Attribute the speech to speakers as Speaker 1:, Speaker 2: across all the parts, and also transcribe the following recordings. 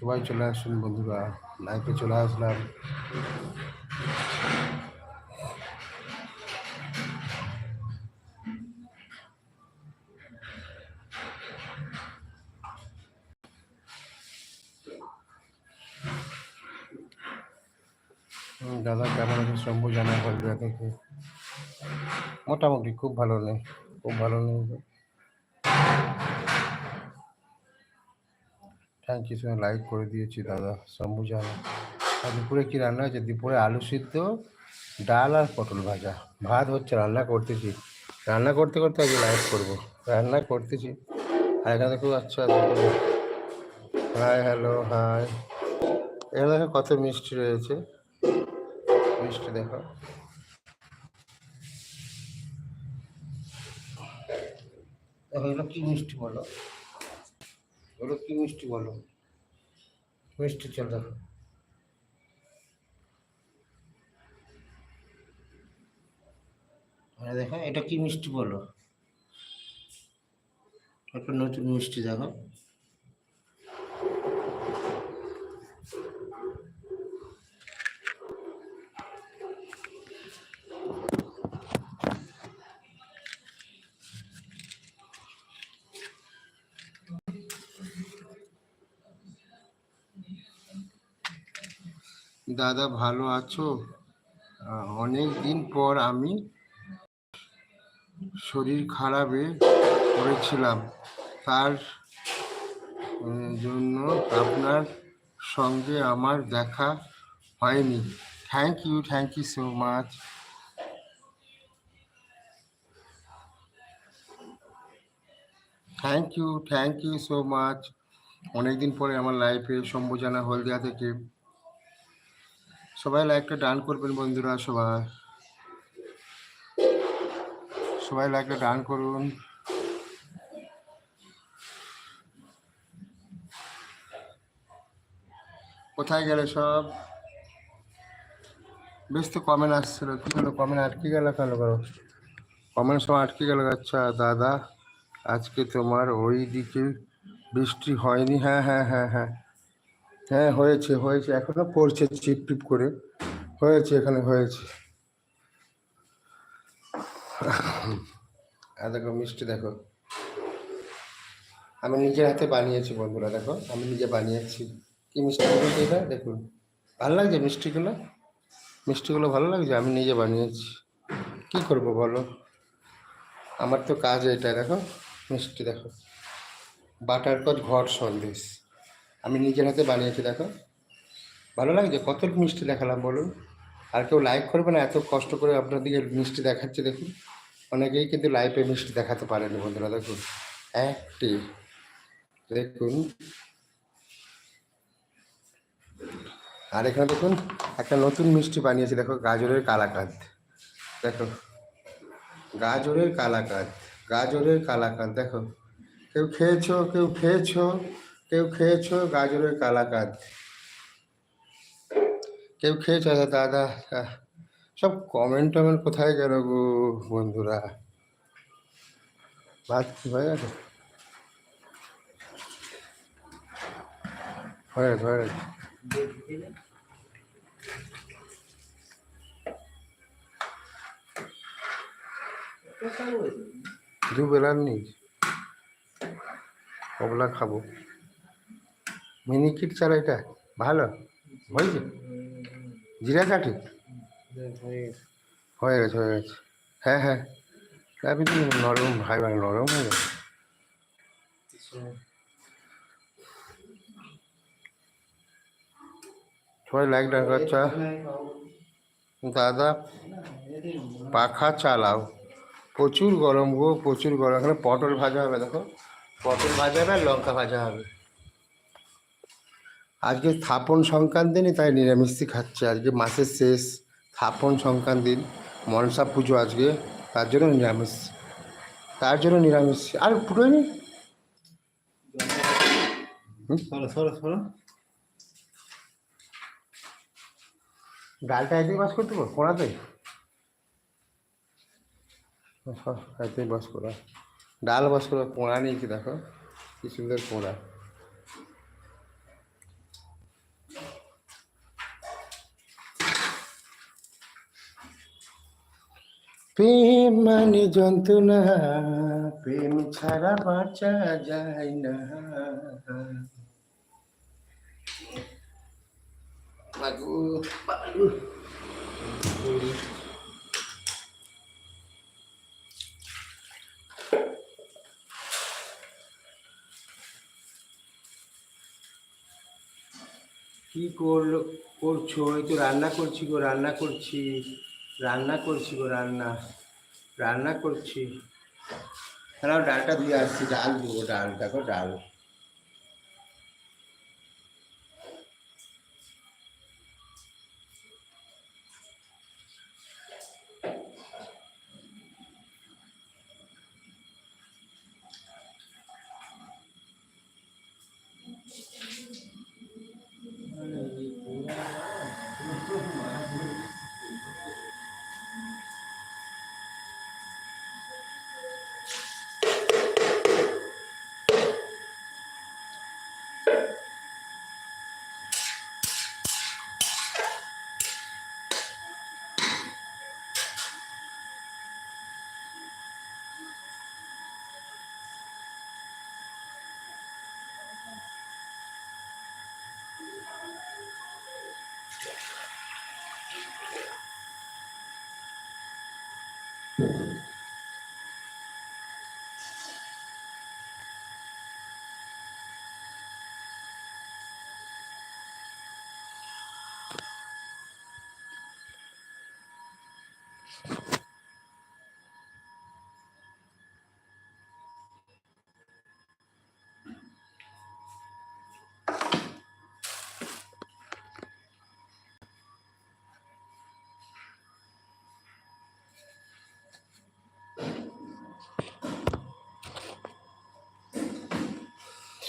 Speaker 1: সবাই চলে আসুন, বন্ধুরা। লাইফে চলে আসলাম। দাদা, কেমন আছে শম্ভু জানা থেকে মোটামুটি খুব ভালো নেই, খুব ভালো নেই। থ্যাংক ইউ সঙ্গে লাইক করে দিয়েছি, দাদা। শম্ভু আর দুপুরে কী রান্না হয়েছে? দুপুরে আলু সিদ্ধ, ডাল আর পটল ভাজা। ভাত হচ্ছে রান্না করতেছি। রান্না করতে করতে আজকে লাইভ করব। রান্না করতেছি। আর এখানে খুব আচ্ছা হাই হ্যালো হাই এখানে দেখো কত মিষ্টি রয়েছে। মিষ্টি দেখো। এগুলো কি মিষ্টি বলো? ওগুলো কি মিষ্টি বলো? মিষ্টি চল দেখো। দেখো, এটা কি মিষ্টি বলো? একটা নতুন মিষ্টি দেখো। দাদা ভালো আছো? অনেক দিন পর আমি শরীর খারাপে পড়েছিলাম। তার জন্য আপনার সঙ্গে আমার দেখা হয়নি। Thank you thank you so much thank you thank you so much অনেকদিন পরে আমার লাইফে সম্বোজানা হলদিয়া থেকে সবাই লাইকটা ডান করবেন বন্ধুরা, সবাই। সবাই লাইকটা ডান করুন। কোথায় গেলে সব? বেশ তো কমেন্ট আসছিল। কি হলো? কমেন্ট আটকে গেল কেন করো কমেন্ট সব আটকে গেল। আচ্ছা দাদা, আজকে তোমার ওই দিকে বৃষ্টি হয়নি। হ্যাঁ হ্যাঁ হ্যাঁ হ্যাঁ। হ্যাঁ হয়েছে হয়েছে। এখনও পড়ছে চিপ টিপ করে। হয়েছে, এখানে হয়েছে। দেখো, মিষ্টি দেখো। আমি নিজের হাতে বানিয়েছি বন্ধুরা, দেখো। আমি নিজে বানিয়েছি। কি মিষ্টি এটা? দেখুন। ভালো লাগছে মিষ্টিগুলো? মিষ্টিগুলো ভালো লাগছে? আমি নিজে বানিয়েছি। কি করব বলো? আমার তো কাজ এটা, দেখো। মিষ্টি দেখো। বাটার কচ ঘর সন্দেশ। আমি নিজের হাতে বানিয়েছি, দেখো। ভালো লাগছে? কত মিষ্টি দেখালাম, বলুন। আর কেউ লাইক করবে না, এত কষ্ট করে আপনার দিকে মিষ্টি দেখাচ্ছে, দেখুন। অনেকেই কিন্তু লাইভে মিষ্টি দেখাতে পারেনি, বন্ধুরা, দেখুন। একটি, দেখুন। আর এখানে দেখুন, একটা নতুন মিষ্টি বানিয়েছি, দেখো, গাজরের কালাকাঁদ। দেখো, গাজরের কালাকাঁদ গাজরের কালাকাঁদ, দেখো। কেউ খেয়েছো কেউ খেয়েছো? কেউ খেয়েছো? গাজরের কালাকাঁদ। কেউ খেয়েছো? আচ্ছা দাদা সব কমেন্ট টমেন্ট কোথায় গেল গো বন্ধুরা? ভাত হয়ে গেছে? হয়ে গেছে হয়ে গেছে। দু বেলার নেই কবলা খাব। মিনিকিট চাল এটা ভালো? হয়েছে জিরা কাঠি হয়ে গেছে হয়ে গেছে। হ্যাঁ হ্যাঁ। আপনি তো নরম ভাই ভাই নরম হয়ে গেছে। সবাই লাইক আচ্ছা দাদা, পাখা চালাও। প্রচুর গরম গো, প্রচুর গরম। এখানে পটল ভাজা হবে, দেখো। পটল ভাজা হবে আর লঙ্কা ভাজা হবে। আজকে স্থাপন সংক্রান্ত নেই তাই নিরামিষই খাচ্ছে। আজকে মাসের শেষ স্থাপন সংক্রান্তি মনসা পুজো আজকে তার জন্য নিরামিষ। তার জন্য নিরামিষ। আর পুরো নেই
Speaker 2: সরো সরো সরো।
Speaker 1: ডালটা একদিন বাস করতে পারো কোড়াতে? একদিন বাস করা। ডাল বাস করা কোড়া নেই কি দেখো? কি সুন্দর কোড়া। প্রেম মানে যন্ত্রণা। প্রেম ছাড়া বাঁচা যায় না। কি করল, করছ? এই তো রান্না করছি গো, রান্না করছি। রান্না করছি গো, রান্না। রান্না করছি। হ্যাঁ ডালটা দিয়ে আসছি, ডাল দেবো ডাল দেখো ডাল।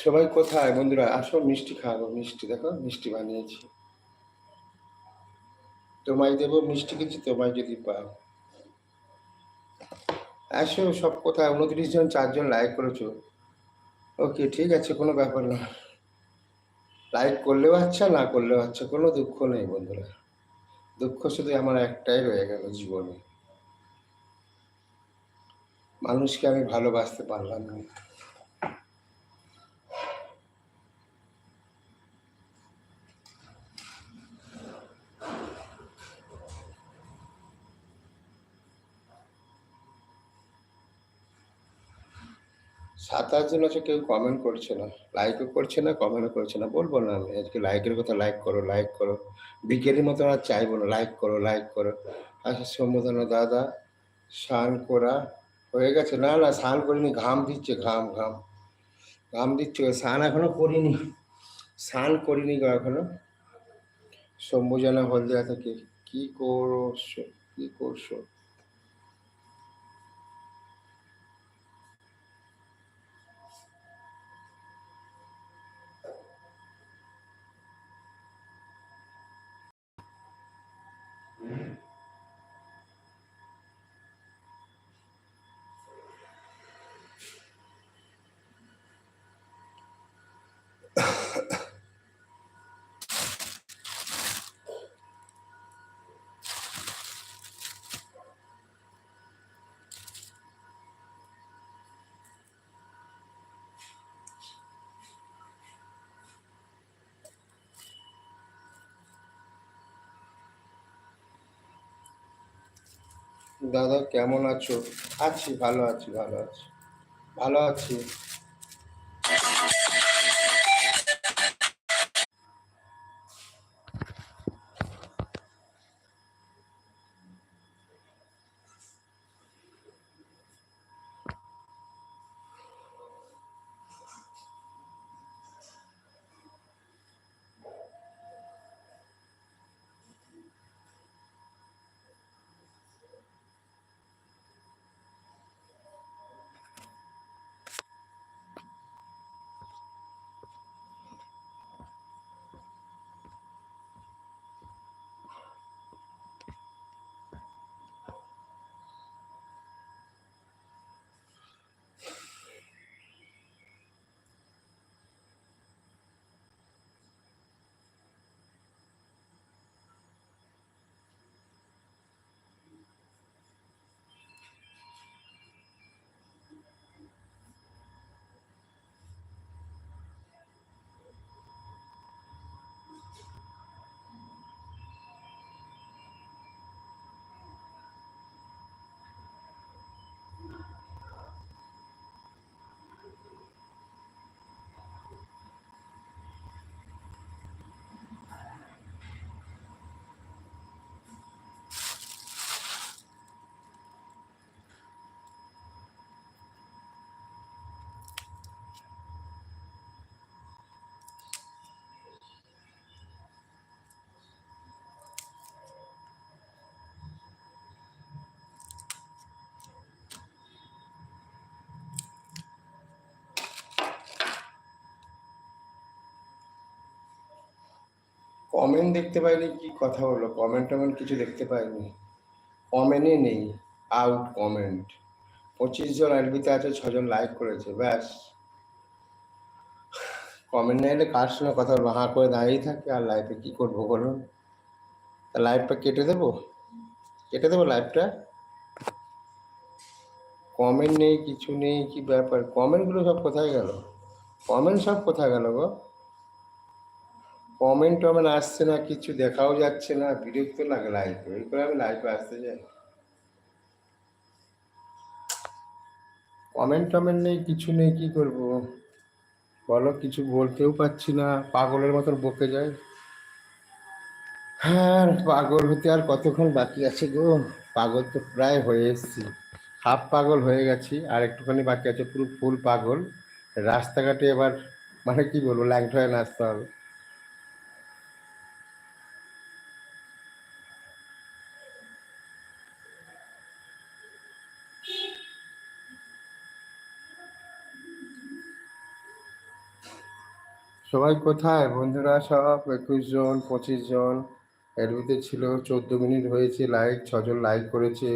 Speaker 1: সবাই কোথায়? বন্ধুরা, আসো, মিষ্টি খাব মিষ্টি, দেখো, মিষ্টি বানিয়েছি। তোমায় দেবো মিষ্টি কিছু, তোমায় যদি পাও। আসো, সব কোথায়? উনত্রিশ জন চারজন লাইক করেছ। ওকে ঠিক আছে, কোনো ব্যাপার না। লাইক করলেও আচ্ছা না করলেও আচ্ছা কোনো দুঃখ নেই বন্ধুরা। দুঃখ শুধু আমার একটাই রয়ে গেল জীবনে। মানুষকে আমি ভালোবাসতে পারলাম না। সাত আটজন আছে, কেউ কমেন্ট করছে না। লাইকও করছে না কমেন্টও করছে না। বলব না আমি আজকে লাইকের কথা লাইক করো লাইক করো। বিকেলের মতো আর চাইব না লাইক করো লাইক করো। আচ্ছা সম্বোধনা দাদা, স্নান করা হয়ে গেছে? না না, স্নান করিনি, ঘাম দিচ্ছে, ঘাম ঘাম। ঘাম দিচ্ছে, স্নান এখনও করিনি। স্নান করিনি গো এখনও। সম্বোজনা হলদিয়া থেকে কি করছ কি করছ? দাদা কেমন আছো? আছি ভালো আছি ভালো আছি। ভালো আছি। কমেন্ট দেখতে পাইনি, কি কথা হলো কমেন্ট টমেন্ট কিছু দেখতে পাইনি। কমেন্টই নেই আউট কমেন্ট পঁচিশ জন এলবিতে আছে, ছজন লাইক করেছে, ব্যাস। কমেন্ট না এলে কার সঙ্গে কথা বলব? হাঁ করে দাঁড়িয়ে থাকে, আর লাইফে কি করব বলুন? তা লাইফটা কেটে দেবো? কেটে দেবো লাইফটা কমেন্ট নেই, কিছু নেই, কি ব্যাপার? কমেন্টগুলো সব কোথায় গেল? কমেন্ট সব কোথায় গেল গো? কমেন্ট টমেন্ট আসছে না, কিছু দেখাও যাচ্ছে না, বিরক্ত লাগে লাইফে ওই করে আমি লাইফে আসতে যাই কমেন্ট টমেন্ট নেই, কিছু নেই, কি করব? বলো, কিছু বলতেও পারছি না, পাগলের মতন বকে যায়। হ্যাঁ পাগল হতে আর কতক্ষণ বাকি আছে গো? পাগল তো প্রায় হয়ে এসছি। হাফ পাগল হয়ে গেছি, আর একটুখানি বাকি আছে পুরো ফুল পাগল। রাস্তাঘাটে এবার মানে কি বলব ল্যাংট হয়ে নাচতে হবে। সবাই কোথায়? বন্ধুরা সব একুশ জন, পঁচিশ জন। এর ভিতরে ছিল চোদ্দ মিনিট হয়েছে লাইক, ছজন লাইক করেছে।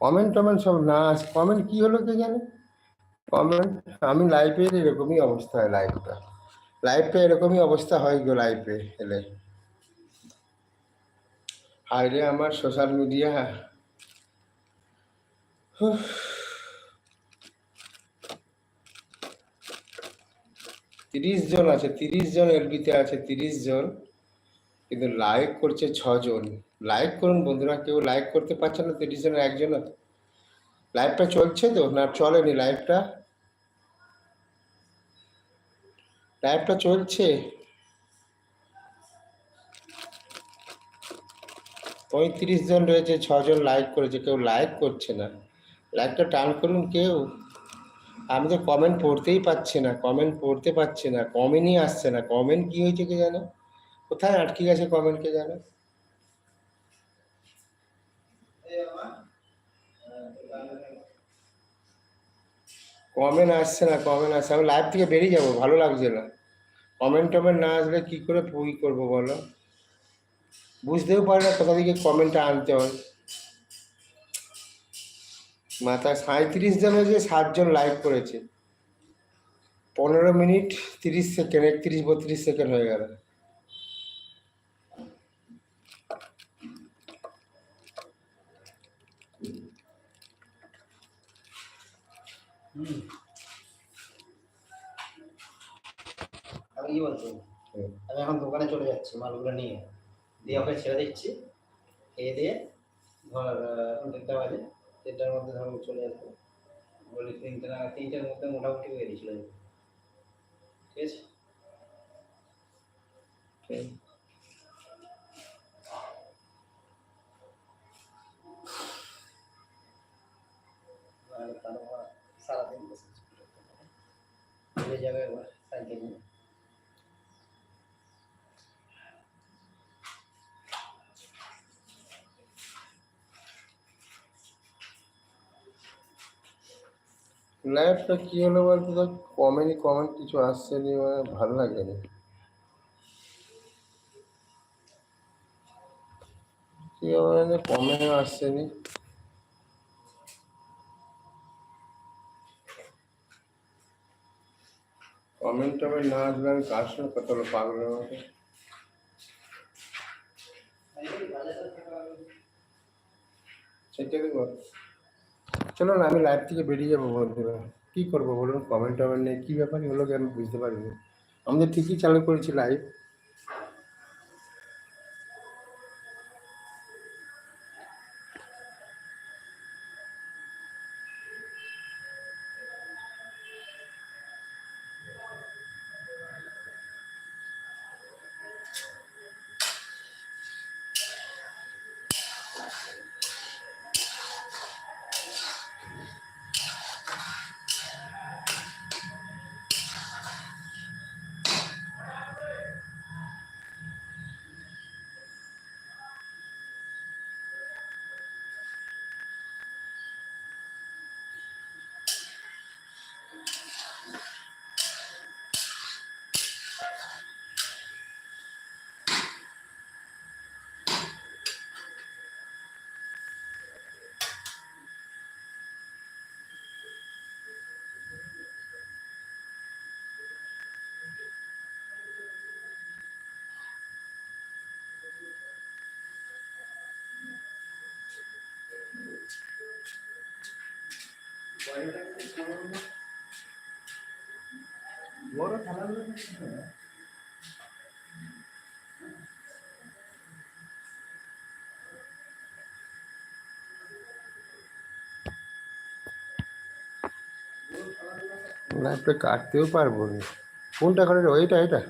Speaker 1: কমেন্ট টমেন্ট সব না কমেন্ট কি হলো কে জানে কমেন্ট, আমি লাইফের এরকমই অবস্থা হয় লাইফটা। লাইফটা এরকমই অবস্থা হয় গো লাইফে এলে। হাইরে আমার সোশ্যাল মিডিয়া তিরিশ জন আছে, তিরিশ জন এলবিতে আছে, তিরিশ জন। কিন্তু লাইক করছে ছজন। লাইক করুন বন্ধুরা, কেউ লাইক করতে পারছে না, তিরিশ জনের একজন লাইভটা চলছে তো? না, চলেনি লাইভটা লাইভটা চলছে। পঁয়ত্রিশ জন রয়েছে, ছজন লাইক করেছে, কেউ লাইক করছে না। লাইকটা টান করুন কেউ। আমি তো কমেন্ট পড়তেই পাচ্ছি না কমেন্ট পড়তে পারছি না কমেন্টই আসছে না। কমেন্ট কি হয়েছে কে জানে? কোথায় আটকে গেছে কমেন্ট কে জানে? কমেন্ট আসছে না কমেন্ট আসছে আমি লাইভ থেকে বেরিয়ে যাব, ভালো লাগছে না। কমেন্ট টমেন্ট না আসলে কী করে কি করব বলো? বুঝতেও পারি না কোথা থেকে কমেন্টটা আনতে হয়। মাথা সাঁত্রিশ জন হয়েছে সাতজন লাইক করেছে। পনেরো মিনিট তিরিশ সেকেন্ড একত্রিশ বত্রিশ সেকেন্ড হয়ে গেল।
Speaker 3: আমি কি বলছি? আমি এখন দোকানে চলে যাচ্ছি মালগুলো নিয়ে। দিয়ে ওকে ছেড়ে দিচ্ছি। খেয়ে দিয়ে ধর বাজে দেড়টার মধ্যে ধরো চলে আসব। বলি তিনটে না তিনটার মধ্যে মোটামুটি চলে যাব ঠিক আছে? সারাদিন বসে যাবে একবার সাইকেল নিয়ে।
Speaker 1: লাইভটা কি হলো বলতো? তো কমেন্ট কমেন্ট কিছু আসছে নি মানে ভালো লাগেনি। কি হবে কমেন্ট আসছে নি। কমেন্ট টমেন্ট না আসলে আমি কার সঙ্গে কথা বলব পাগলের মতো। সেটা দেবো চলো না আমি লাইভ থেকে বেরিয়ে যাব বন্ধুরা কী করব বলুন কমেন্ট টমেন্ট নেই কী ব্যাপারই হলো কি আমি বুঝতে পারিনি। আমাদের ঠিকই চালু করেছি লাইভ না কাটতেও পারব না। কোনটা করে? ওইটা এটা